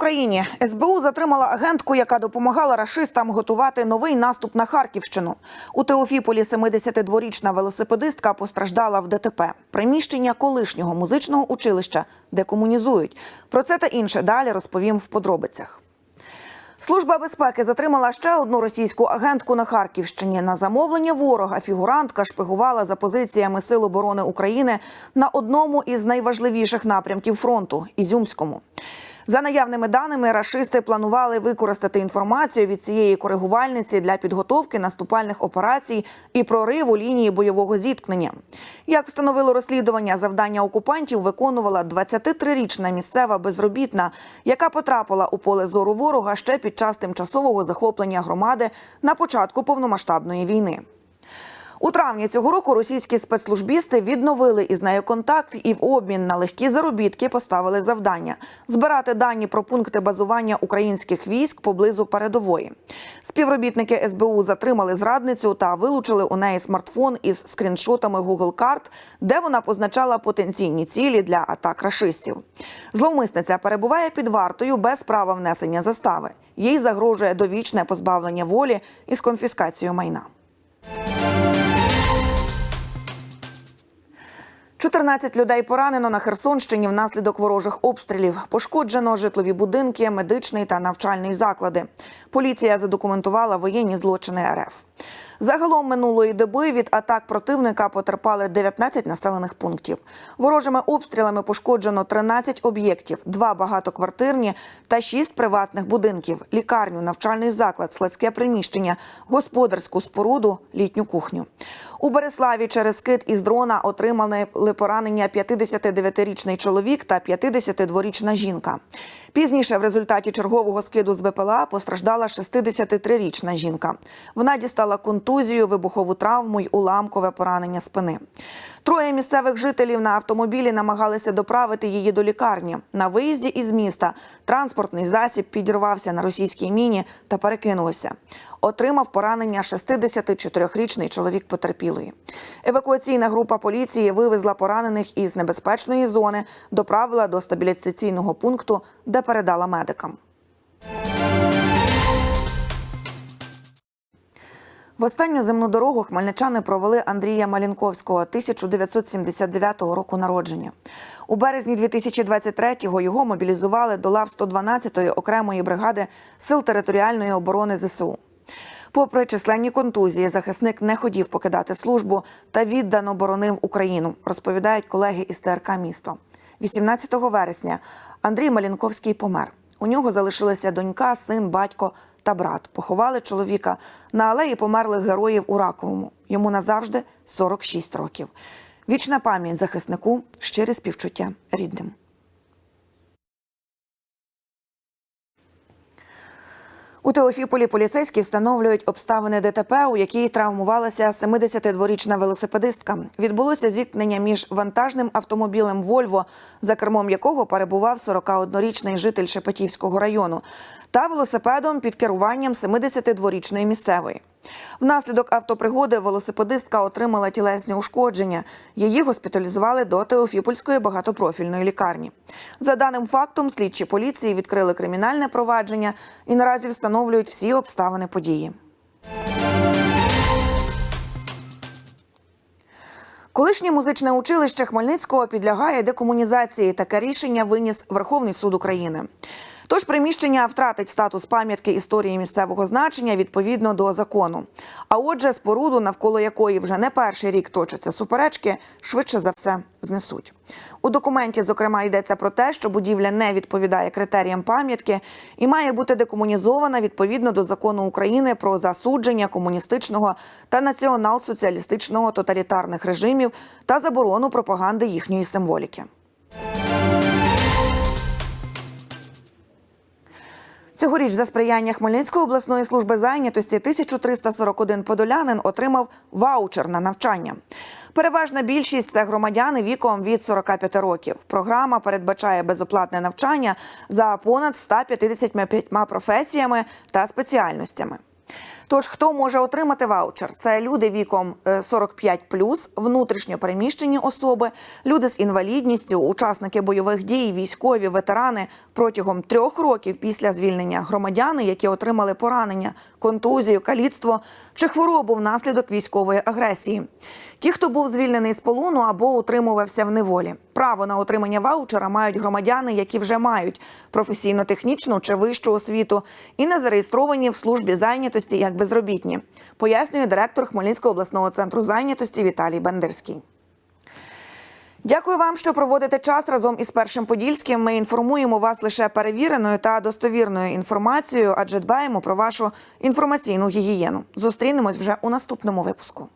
Україні СБУ затримала агентку, яка допомагала рашистам готувати новий наступ на Харківщину. У Теофіполі 72-річна велосипедистка постраждала в ДТП. Приміщення колишнього музичного училища декомунізують. Про це та інше далі розповім в подробицях. Служба безпеки затримала ще одну російську агентку на Харківщині. На замовлення ворога фігурантка шпигувала за позиціями Сил оборони України на одному із найважливіших напрямків фронту Ізюмському. За наявними даними, рашисти планували використати інформацію від цієї коригувальниці для підготовки наступальних операцій і прориву лінії бойового зіткнення. Як встановило розслідування, завдання окупантів виконувала 23-річна місцева безробітна, яка потрапила у поле зору ворога ще під час тимчасового захоплення громади на початку повномасштабної війни. У травні цього року російські спецслужбісти відновили із нею контакт і в обмін на легкі заробітки поставили завдання збирати дані про пункти базування українських військ поблизу передової. Співробітники СБУ затримали зрадницю та вилучили у неї смартфон із скріншотами Google карт, де вона позначала потенційні цілі для атак рашистів. Зловмисниця перебуває під вартою без права внесення застави. Їй загрожує довічне позбавлення волі із конфіскацією майна. 14 людей поранено на Херсонщині внаслідок ворожих обстрілів. Пошкоджено житлові будинки, медичний та навчальний заклади. Поліція задокументувала воєнні злочини РФ. Загалом минулої доби від атак противника потерпали 19 населених пунктів. Ворожими обстрілами пошкоджено 13 об'єктів, два багатоквартирні та 6 приватних будинків, лікарню, навчальний заклад, складське приміщення, господарську споруду, літню кухню. У Береславі через кит із дрона отримали поранення 59-річний чоловік та 52-річна жінка. Пізніше в результаті чергового скиду з БПЛА постраждала 63-річна жінка. Вона дістала контузію, вибухову травму й уламкове поранення спини. Троє місцевих жителів на автомобілі намагалися доправити її до лікарні. На виїзді із міста транспортний засіб підірвався на російській міні та перекинувся. Отримав поранення 64-річний чоловік потерпілої. Евакуаційна група поліції вивезла поранених із небезпечної зони, доправила до стабілізаційного пункту, де передала медикам. В останню земну дорогу хмельничани провели Андрія Малінковського 1979 року народження. У березні 2023-го його мобілізували до лав 112-ї окремої бригади Сил територіальної оборони ЗСУ. Попри численні контузії, захисник не хотів покидати службу та віддано боронив Україну, розповідають колеги із ТРК місто. 18 вересня Андрій Малінковський помер. У нього залишилися донька, син, батько та брат. Поховали чоловіка на алеї померлих героїв у Раковому. Йому назавжди 46 років. Вічна пам'ять захиснику, щире співчуття рідним. У Теофіполі поліцейські встановлюють обставини ДТП, у якій травмувалася 72-річна велосипедистка. Відбулося зіткнення між вантажним автомобілем Вольво, за кермом якого перебував 41-річний житель Шепетівського району, та велосипедом під керуванням 72-річної місцевої. Внаслідок автопригоди велосипедистка отримала тілесні ушкодження. Її госпіталізували до Теофіпольської багатопрофільної лікарні. За даним фактом, слідчі поліції відкрили кримінальне провадження і наразі встановлюють всі обставини події. Колишнє музичне училище Хмельницького підлягає декомунізації. Таке рішення виніс Верховний суд України. Тож приміщення втратить статус пам'ятки історії місцевого значення відповідно до закону. А отже, споруду, навколо якої вже не перший рік точаться суперечки, швидше за все знесуть. У документі, зокрема, йдеться про те, що будівля не відповідає критеріям пам'ятки і має бути декомунізована відповідно до закону України про засудження комуністичного та націонал-соціалістичного тоталітарних режимів та заборону пропаганди їхньої символіки. Цьогоріч за сприяння Хмельницької обласної служби зайнятості 1341 подолянин отримав ваучер на навчання. Переважна більшість це громадяни віком від 45 років. Програма передбачає безоплатне навчання за понад 155 професіями та спеціальностями. Тож хто може отримати ваучер? Це люди віком е, 45+, внутрішньо переміщені особи, люди з інвалідністю, учасники бойових дій, військові, ветерани протягом трьох років після звільнення громадяни, які отримали поранення, контузію, каліцтво чи хворобу внаслідок військової агресії. Ті, хто був звільнений з полону або утримувався в неволі. Право на отримання ваучера мають громадяни, які вже мають професійно-технічну чи вищу освіту і не зареєстровані в службі зайнятості як безробітні, пояснює директор Хмельницького обласного центру зайнятості Віталій Бендерський. Дякую вам, що проводите час разом із першим подільським. Ми інформуємо вас лише перевіреною та достовірною інформацією, адже дбаємо про вашу інформаційну гігієну. Зустрінемось вже у наступному випуску.